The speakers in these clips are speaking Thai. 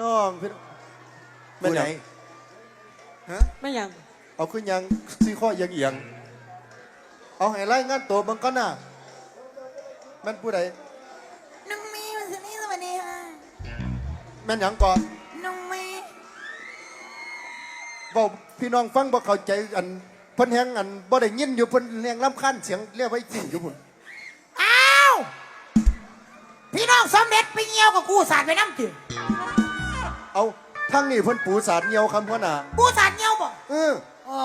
น้องพี่น้องแม่นผู้หใดยังฮะไม่ยังเอาขึ้นยังซี่ข้อเอียังเอียงๆเอาให้ไล่งานตัวเบิ่งก่อนน่ะแม่นผู้ใดน้องมีวันนี้สวัสดีค่ะ แม่นหยังก่อนน้องมีบอกพี่น้องฟังบ่เข้าใจอันเพิ่นแฮงอันบ่ได้ยินอยู่เพิ่นเรียงรำคาญเสียงเรียกไว้จริงอยู่พุ่นอ้าว พี่น้องสมเด็จไปเงียวกับกูสาดไปน้ำจืด เอาทางนี้เพิ่นปูสาดเหี่ยวคำพ่อน่ะกูสาดเงียวบ่เออ อ๋อ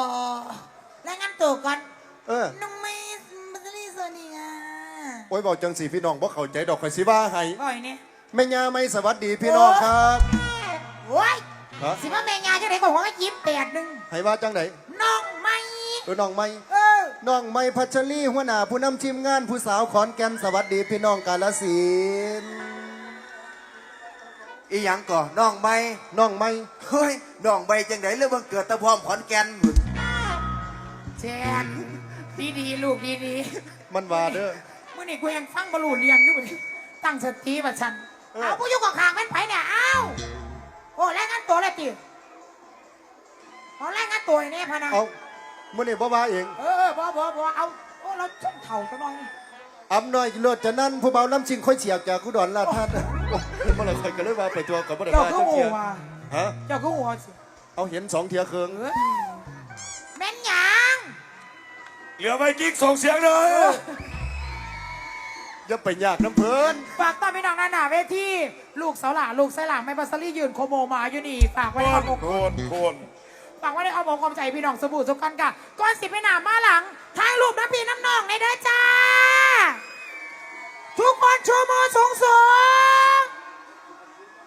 แล้วงั้นตัวก่อนเออ น้องมีวันนี้สวัสดีค่ะโอ้ยบอกจังสีพี่น้องบ่เข้าใจดอกข่อยสิว่าให้บ่อยเนี่ยแม่ย่าไม่สวัสดีพี่น้องครับโอ้ยฮะสิว่าแม่งานจะไหนก็หัวก็ยิ้มแปดหนึ่งให้ว่าจังไดน้องไม่ เออน้องไม่เออ น้องไม่พัชรีหัวหน้าผู้นำทีมงานผู้สาวขอนแก่นสวัสดีพี่น้องกาลสินธุ์ อีหยังก่อน้องใบน้องไม่เฮ้ยน้องใบจังไดเรื่องบังเกิดตะพร้อมขอนแก่นหมุนแจนดีดีๆลูกดีดีมันว่าเด้อ ๆมื่อนี้กูยังฟังบอลูเรียงอยู่บ่ดิตั้งสติบัดฉันเออ เอาผู้อยุกกับขางเป็นไผเนี่ยเอ้าโอ้แล้วงั้นตัวอะไรติเอาแล้วงั้นตัวนี่พะนะเอามื้อนี้บ่ว่าเองเออบ่บ่บ่เอาโอ้เราชนเถ่าจังหน่อย อำน้อยโลดจะนั่นผู้เบาน้ำชิงค่อยเฉียกจากกุดอนลาดท่านโอ้ยบ่ละค่อยก็เลยว่าไปตัวก็บ่ได้เจ้าว่าก็จังหัเที่ยวฮะเจ้าก็หัวสิเอาเห็นสองเที่ยเคืองเออแม่นหยังเหลือไว้กิ๊กส่งเสียงเลยอย่าไปยากน้ำเพิ่นฝากต้อนพี่น้องหน้าหนาเวทีลูกเสาหล่าลูกไสหล่าไม่บัสซารี่ยืนโคโมมาอยู่นี่ฝากไว้ในอ้อมอกโคนโคนฝากไว้ในอ้อมอกความใจพี่น้องสบู่สุกันกะก้อนสิบไปหนามาหลังถ่ายรูปน้ำพี่น้ำน้องในเด้อจ้า ทุกคนชูมือสูงสูง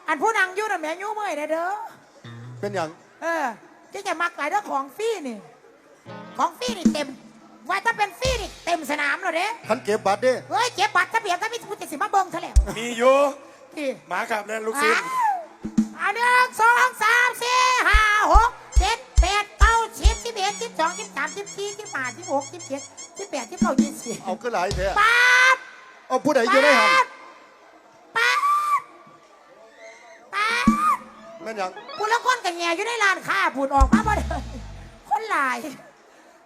อันผู้นางอยุ่น่ะแม่ยุ่เมื่อยเด้อเด้อเป็นหยังเออจะจะมักหลายเด้อของฟรีนี่ ของฟรีนี่เต็ม ว่าถ้าเป็นฟรีนี่เต็มสนามเลยเด้คันเก็บบัตรเด้เฮ้ยเจ็บบัตรทะเบียนก็มีผู้ติดสิมาเบิ่งเท่าแล้วมีอยู่ที่หมาขับแล้วลูกศิษย์อันหนึ่งสองสามสี่ห้าหกเจ็ดแปดเก้าสิบสิบเอ็ดสิบสองสิบสามสิบสี่สิบห้าสิบหกสิบเจ็ดสิบ แปดสิบเก้ายี่สิบเอาก็หลายแท้ป๊าดเอาผู้ใดอยู่ในหันป๊าดป๊าดแม่นหยังพูดแล้วคนกันแง่อยู่ในร้านค้าพูดออกมาบ่ได้คนหลาย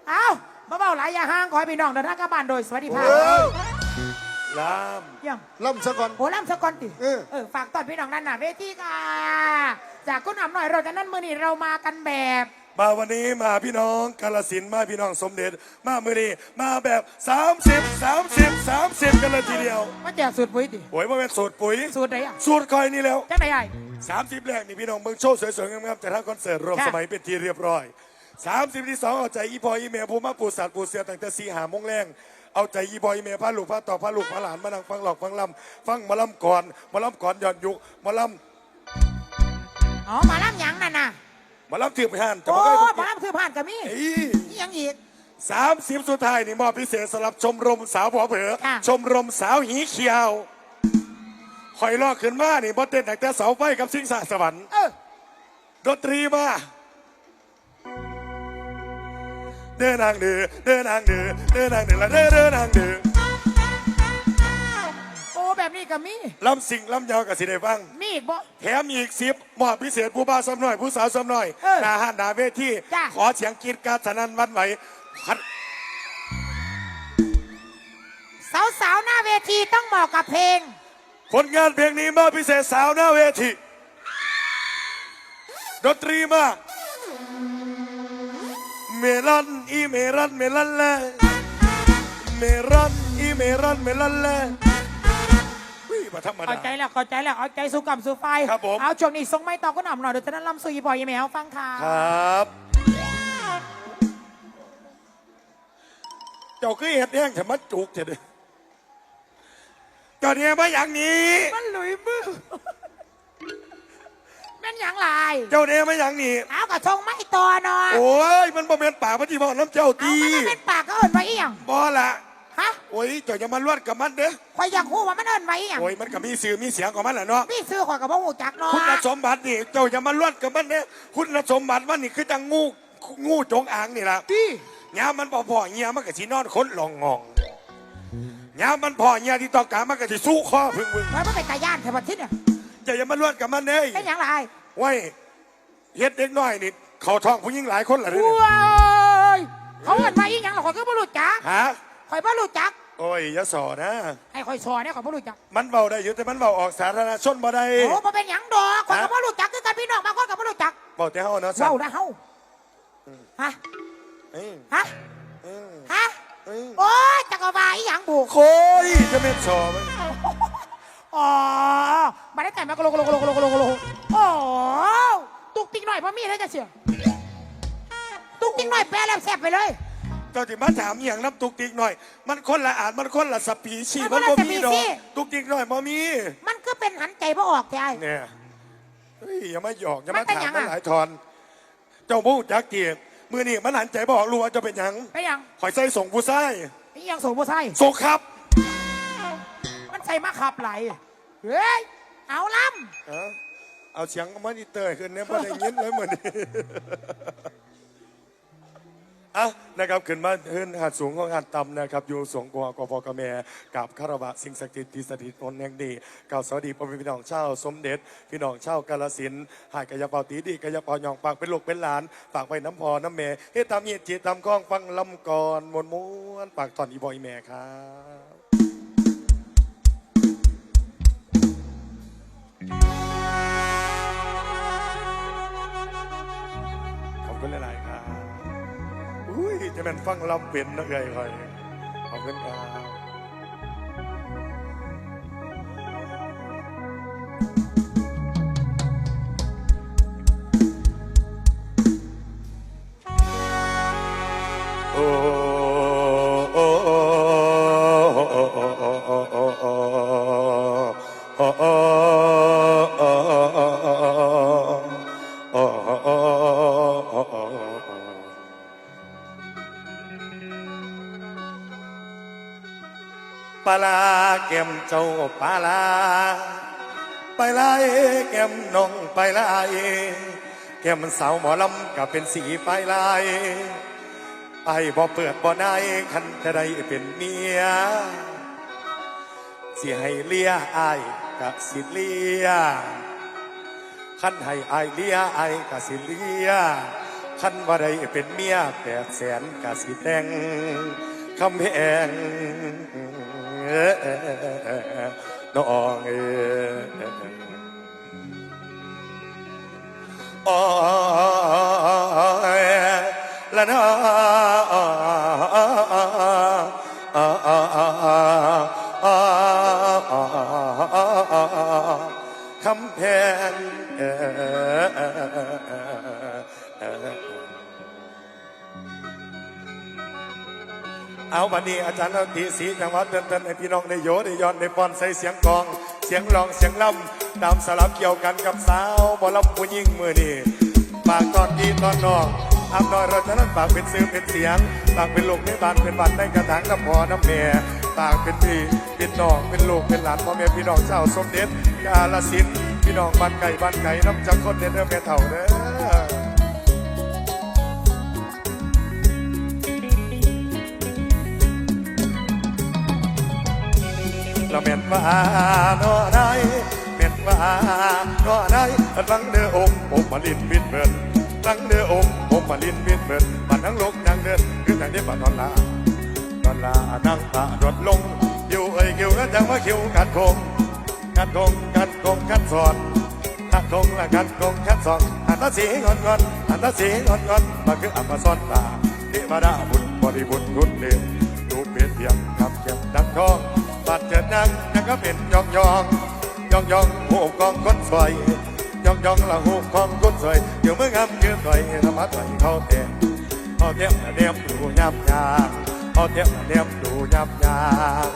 เอ้ามาเบาหลายอย่าห่างขอให้พี่น้องเดินทางกลับบ้านโดยสวัสดิภาพเอ้ยลามเยี่ยมล่ำซะก่อนโหล่ำสกอนติเออเออฝากตอนพี่น้องนั่นน่ะเวทีค่ะจากคุณหำหน่อยเราจะนั่นมือนี่เรามากันแบบ มาวันนี้มาพี่น้องกาลสินธุ์มาพี่น้องสมเด็จ มามือนี้มาแบบ 30 30 30 กันเลยทีเดียวมาแจกสูตรปุ๋ยติโอ้ยว่าเป็นสูตรปุ๋ยสูตรไหนอะสูตรคอยนี่แล้วจังไหนไอ้30แรกนี่พี่น้องเบิ่งโชว์สวยๆงามๆจากทางคอนเสิร์ตรวมค่ะสมัยเป็นทีเรียบร้อย30ที่สองเอาใจอีพออีเมลผู้มาปูสัตว์ปูเสือตั้งแต่สีหาโมงแรงเอาใจอีพออีเมลพาลูกพาต่อพาลูกพาหลานมานั่งฟังหลอกฟังลำฟังหมาลำก่อนหมาลำก่อนย้อนยุคหมาลอ๋อหมาล่ำหยังนั่นน่ะำ หมาลำถือไปห่านแต่โอ้บ่เคยหมาล่ำคือผ่านกับมีเอ้ยนี่ยังอีก สามสิบสุดท้ายนี่มอบพิเศษสำหรับชมรมสาวผัวเผลอค่ะ ชมรมสาวหีเขียวคอยลอกขึ้นมานี่บ่เต้นตั้งแต่เสาไฟกับสิงสาสวรรค์เออดนตรีมาเดินทางเดือเดินทางเดือเดินทางเดือละเดินเดินทางเดือโอ้แบบนี้ กับมีลำสิงลำยาวกับสิได้ฟัง มีอีกบ่ แถมอีกสิบมอบพิเศษผู้บ่าวสำน้อย ผู้สาวสำน้อยเออหนาหันหนาเวทีจ้ะ ขอเสียงกรีดกรารสนันหวันไหวหัดสาวๆหน้าเวทีต้องเหมาะกับเพลง ผลงานเพลงนี้มอบพิเศษสาวหน้าเวทีดนตรีมาเมลอนอีเมรอนเมลอนแลเมรอนอีเมรอนเมลอนแล วิ่มาธรรมเข้าดาใจแล้วเข้าใจแล้วเอาใจสู้กับสู้ไฟครับผม เอาช่วงนี้ส่งไม่ต่อคุณหำหน่อยเดี๋ยวจะนั่นลำซุยบอยแมวฟังค่ะ ครับ เจ้าคือเห็ดแห้งแต่มัดจุกเถอะเด้อเจ้าเนี่ยมาอย่างนี้ มันหลุยมือแม่นหยังไรเจ้าเนี่ยมาอย่างนี้ เอากระชงไม่ต่อหน่อยโอ้ย มันบ่แม่นปากมันที่บอกน้ำเจ้าเอาตีมันเป็นปากก็เอินไว้อีหยังบ่ละ ฮะโอ้ยเจ้าอย่ามาลวดกับมันเด้อข่อยอยากฮู้ว่ามันเอิ้นไว้หยังโอ้ยมันก็มีสื่อมีเสียงของมันแหละเนาะพี่ซื้อข่อยกับพ่อหูจักเนาะคุณสมบัตินี่เจ้าอย่ามาลวดกับมันเด้อคุณสมบัติมันนี่คือตังงูงูจงอางนี่ละพี่ยามมันพอพอเงี้ยมันก็สินอนค้นหลองงองยายมันพอเงี้ยที่ต้องการมันก็สิสู้ข้อพึ่งมึงข่อยบ่เป็นตาย่านแทวบัดทิศเนี่ยเจ้าอย่ามาลวดกับมันเด้เป็นหยังไรโอ้ยเฮ็ดเด็กน้อยนี่เขาท้องผู้หญิงหลายคนละเด้อว้ยเขาเอิ้นไว้อีหยังล่ะข่อยก็บ่รู้จักฮะ ข่อยบ่รู้จัก โอ้ยอย่าสอนะ ให้ข่อยสอนนี่ยข่อยบ่รู้จัก มันเบาได้อยู่แต่มันเบาออกสาธารณชนบ่ได้โอ้บ่เป็นหยังดอกข่อยก็บ่รู้จักคือกันพี่น้องบางคนก็บ่รู้จักเบาแต่เฮานะสันเว้าได้เฮาฮะเอ้ยฮะเอ้ฮะโอ้ยจักรวาลอีหยังบุกโอ้ยจะไม่สอมันอ๋มาได้แต่มากโลกโลกโลกโลกโลกโลกโอ้ตุกติ๊กหน่อยพ่อมีอะไรจะเสียตุกติ๊กหน่อยแปลแล้วแซ่บไปเลย ตอนที่มาถามอหย่างน้ำตุกติกหน่อย มันคนละอ่านมันคนละสปีชีมันบ่มีดอกตุกติกหน่อยบ่มีมันก็เป็นหันใจบ่ออกใจ เนี่ยเฮ้ยอย่ามาหยอกอย่ามาถามมันหมันหลายทอน เจ้าพูดจักเกียรติมือนี่มันหันใจบอกรู้ว่าจะเป็นยังไปยังหอยไส้ส่งผู้ไส้ไอ้ยังส่งบูไส้โซครับมันใส่มาขับไหลเฮ้ยเอาล้ำเอาเสียงมอนิเตอร์ขึ้นเนี่ยพอได้ยินเลยเหมือนะนะครับขึ้นมาขึ้นหัดสูงของหัดต่ำนะครับอยู่สงกว่ากพกแมกับคารวะสิ่งศักดิ์สิทธิ์สถิตนนแห่งดีกล่าสวัสดีพ่อแม่พี่น้องเช่าสมเด็จ พี่น้องเช่ากาลสินหายกายเปาตีดีกายเปายองปากเป็นลูกเป็นหลานปากไปน้ำพอน้ำเมเฮ็ดตามเยียจีตามก้องฟังลำกรมวนม้วนปากตอนอีบอยแม่ครับ จะเป็นฟังลำเป็นนักใหญ่คอยขอบคุณครับ มเจ้าปลาลา ไปไล่แก้มน้องไปไล่แก้มสาวหมอลำก็เป็นสีไปไล่ไอ้บ่เปิดบ่ได้คันจะได้เป็นเมียสิให้เลียไอ้กับสิเลียคันให้ไอ้เลียไอ้กับสิเลียคันว่าได้เป็นเมียแปดแสนกับสิแต่งคำแพง น้องเอ๋โอ้ยละน้คำแพง เอาบันนี้อาจารย์ดนตรีศรีจังหวัดเดินเดินให้พี่น้องได้โยได้ย้อนได้ปอนใส่เสียงกลอง เสียงร้องเสียงล่ำตามสลับเกี่ยวกันกับสาวบอลำผู้ยิ่งมือนี่ปากตอนดีตอนนอกอำน้อยเราจะนั้นปากเป็นซื้อเป็นเสียงปากเป็นลูกในบ้านเป็นบ้านในกระถางน้ำพอน้ำแม่ปากเป็นพี่เป็นน้องเป็นลูกเป็นหลานพ่อแม่พี่น้องเจ้าสมเด็จกาลสินพี่น้องบ้านไก่บ้านไก่น้ำจังคนเด้อเด้อแม่เถ่าเด้อ เราเป็นว่าโนได้เป็นว่าโนได้ตั้งเดือองค์ผมมาลินบินเบินตั้งเดือองค์ผมมาลินบินเบินมันทั้งโลกนั่งเดินคือทางนี้ปานอนลานอนลานั่งตารถลงอยู่เอ้ยคิวแล้วจังว่าคิวกันคงกันคงกันคงกันสอนกันคงและกันคงกันสอนอันตาสีงอนงอนอันตาสีงอนงอนมาคืออัมมาซอนตาเทวดาบุญบริบุญรุนเดียวดูเป็นเพียงคำเจ็บดังทอง บาดเจ็บนังยังก็เป็นยองยองยองยองหูกองคนสวยยองยองละหูกองคนสวยอยู่เมื่องามยืนสวยธรรมะถอยเขาเต็มพอเทียบเทียบดูยับยางพอเทียบเทียบดูยับยาง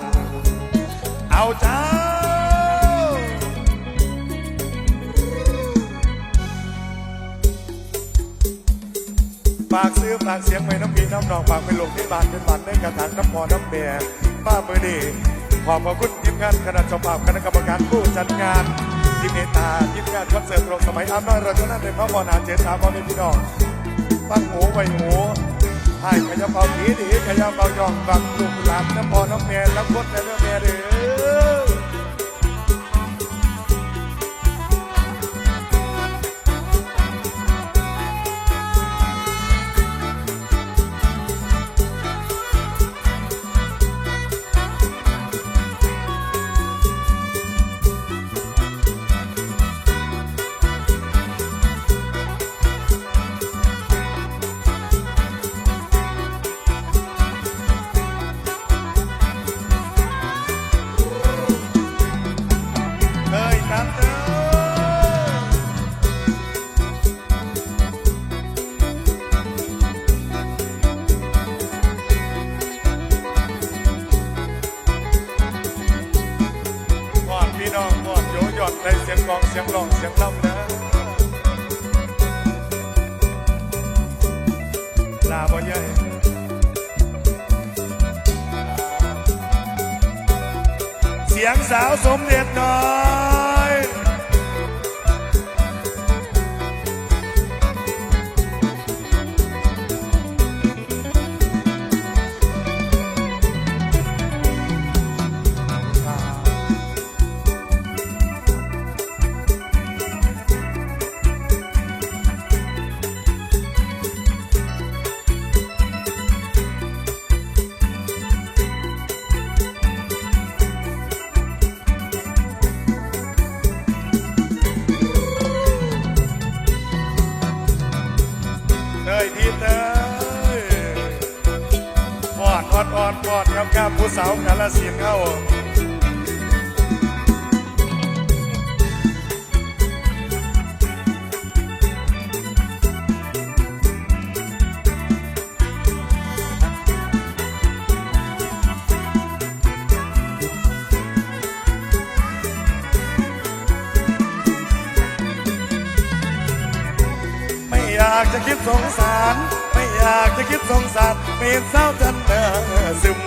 เอาเจ้าฝากซื้อฝากเสียงไว้น้ำปีน้ำนองฝากไปลงที่บ้านเป็นบ้านในกระถางน้ำพอน้ำแม่ป้าเบอร์ดี ขอบพระคุณทีมงานคณะเจ้าภาพคณะกรรมการผู้จัดงานที่เมตตาทีมงานคอนเสิร์ตโรงสมัยอาบน้อยเราชนั่นในพระบรนาเจตาพ่อแม่พี่น้องตั้งหูไว้หูให้ขยับเอาผีดีขยับเอาย่องบังลูกหลานน้ำพอน้ำแม่รับพดในเรื่องแม่เด้อ เสียงสาวสมเด็จน้อง ยทีมเอ้ยกอดกอดกอดกอดกับกับผู้สาวกาลสินเข้า คิดสงสาร ไม่อยากจะคิดสงสารม่เห็นสาวจันเนอซึม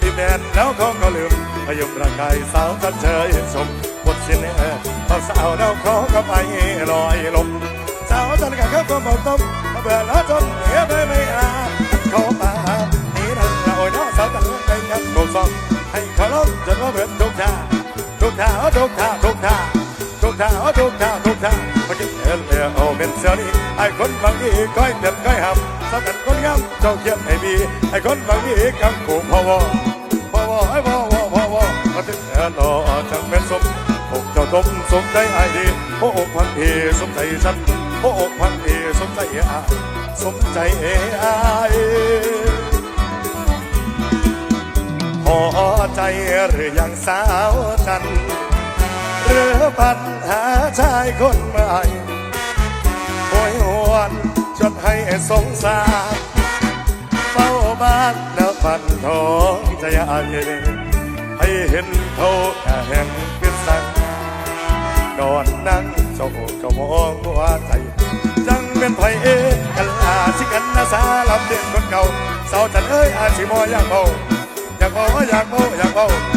ที่แดนแล้วเขาก็ลืมพยมร่างกายสาวจันเชยสมบทเสนอพอสาวแล้วเขาก็ไปลอยลมสาวจันกับเขาก็บอกต้มเบื่อแล้วจนเหนียไปไม่อาเขามาหนีนั่นละโอ้ยน้องสาวจันไปยันโกซองให้เขาล้มจนว่าเบื่อทุกท่าทุกท่าทุกท่าทุกท่า ทุกท่าทุกท่าทุกท่าพอกินเอลเอโอเป็นเสียนี่ไอ้คนบางทีก้อยเด็ดก้อยหับสักกันคนงามเจ้าเขียนให้ดีไอ้คนบางทีกังกูพอวอพอวอไอ้พอวอพอวอพอถึงเอลโอจังเป็นสมอกเจ้าตมสมใจไอ้ดีโอ้พันพีสมใจฉันโอ้พันพีสมใจอาสมใจเอ้ยพอใจหรือยังสาวจัน หรือปัญหาชายคนใหม่โอยหวนจนให้สงสารเฝ้าบ้านแล้วปันทองใจใหญ่ให้เห็นเขาแค่แห่งพิสังนอนนั่งเจ้าก็มองว่าใจ จังเป็นไผเอกันลาสิกันนาสาลำเด่นคนเก่าสาวจันเอ้ยอาชิมออยากเบาอยากเบาอยากเบาอยากเบา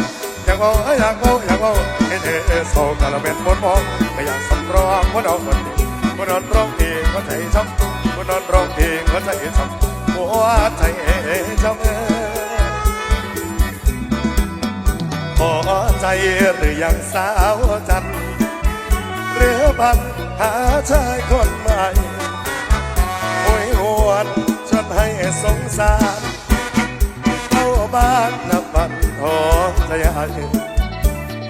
อยากเบาอยากเบาอยากเบาเฮ้เฮ้โซกะละเป็นบนมองไม่อยากสำรองว่าน้องคนนี้ว่านอนร้องเพลงว่าใจช้ำว่านอนร้องเพลงว่าใจช้ำหัวใจช้ำพอใจหรือยังสาวจันทร์หรือบันหาชายคนใหม่โอยหวนจนให้สงสาร องใจใหญ่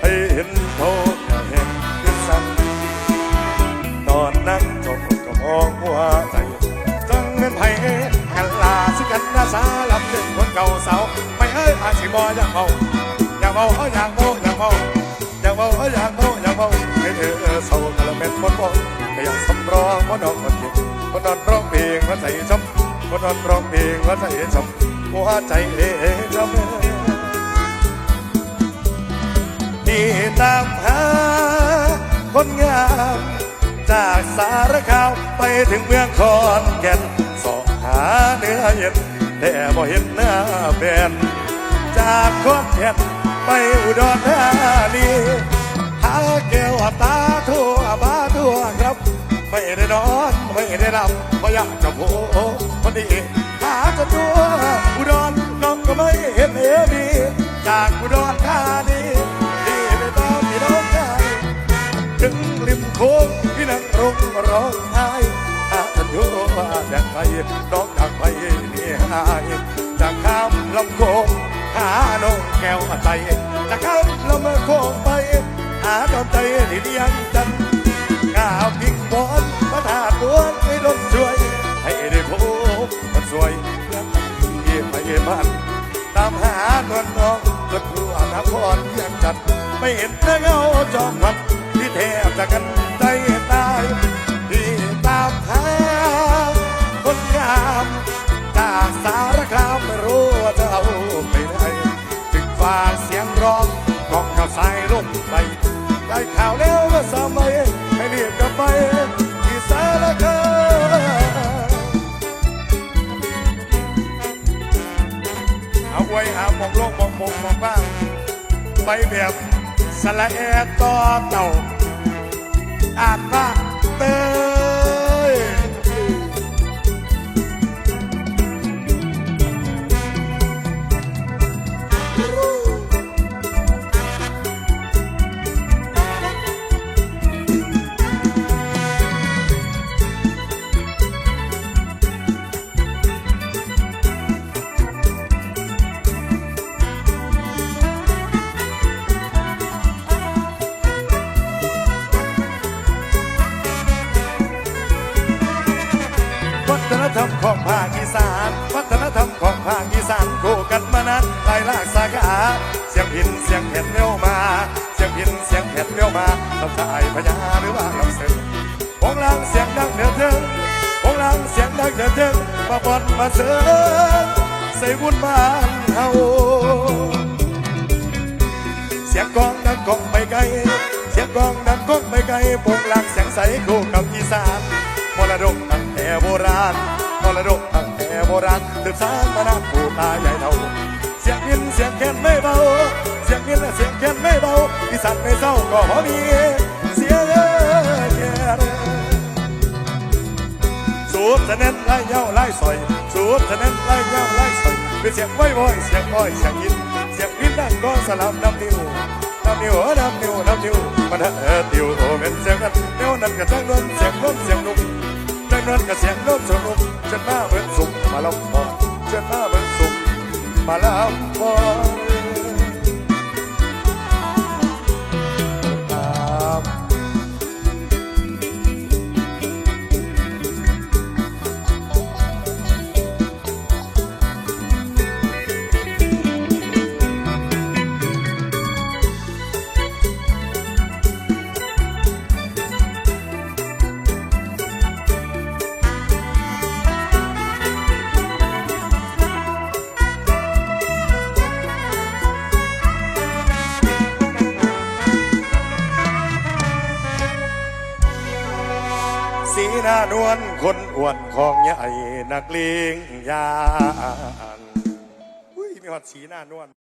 ให้เห็นโทษเห็นพิสันนอนนั่งจบก็มองหัวใจจังเป็นไผกันลาสิกันนาสาลำเด่นคนเก่าสาวไม่เอ้ยอาสิบออยากเมาอยากเมาเอ้ยอยากเมาอยากเมาอยากเมาเอ้ยอยากเมาอยากเมาให้เธอเศร้ากระเป็นคนบอกก็อยากสำรองว่าน้องคนเก่งคนนอนร้องเพลงว่าใจช้ำคนนอนร้องเพลงว่าใจช้ำหัวใจเอ๋ช้ำ คนงาม จากสารคามไปถึงเมืองคอนแก่นสองหาเนื้อเย็นแต่บ่เห็นหน้าแฟนจากคอนแก่นไปอุดรธานีหาแก้วตาทั่วบ้าทั่วครับ ไม่ได้นอนไม่ได้หลับเพราะอยากจะโผล่คนดีหาจนตัวอุดรน้องก็ไม่เห็นเอมีจากอุดรธานี ดงไปน้องจากไปนี่หายจากข้ามลำโค้งหาน้องแก้วใจจากข้ามลำโค้งไป หาดอนใจที่เลี้ยงจันทร์ก้าวพิงบอนพระธาตุดวนไม่รถช่วย ให้ได้พบมันสวยเพื่อนที่ไม่บ้านตามหานวลน้องจนรู้อนครเพียงจัดไม่เห็นเงาจอมพันที่แทบจะกันใจตายที่ บอกว่าหมองโลกหมองมงหมองบ้างไปแบบสละแอต่อเต่าอ่านว่า ลำสายพญาหรือว่าลำเสือวงลางเสียงดังเดือดเดิงวงลางเสียงดังเดือดเดิงมาบอนมาเสือใส่บุญบ้านเฮาเสียงกองดังกองไปไกล เสียงกองดังกองไปไกลโปงลางเสียงใสคู่กับอีสานมรดกตั้งแต่โบราณมรดกตั้งแต่โบราณสืบสานมานานปู่ตาใหญ่เท่า สียงพินเสียงแคนไม่เบา เสียงพินและเสียงแคนไม่เบาอีสานไม่เศร้าก็พอมีเสียงแคนสูบจะเน้นไล่เย้าไล่สอยสูบจะเน้นไล่เย้าไล่สอยเป็นเสียงไว้บ่อยเสียงอ้อยเสียงยินเสียงพินนั่งก็สลับน้ำนิ้วน้ำนิ้วน้ำนิ้วน้ำนิ้วมันเออติวโอเป็นเสียงกันเดี๋ยวนั้นก็จังนวนเสียงนวนเสียงนุ่มจังนวนก็เสียงนวนชนุ่มเชิญมาเบิ่งสุ่มมาลำบอเชิญมาเบิ่งสุ่ม ม คนอ้วนของใหญ่นักเลงยานอุ้ยมีหอดสีหน้านวล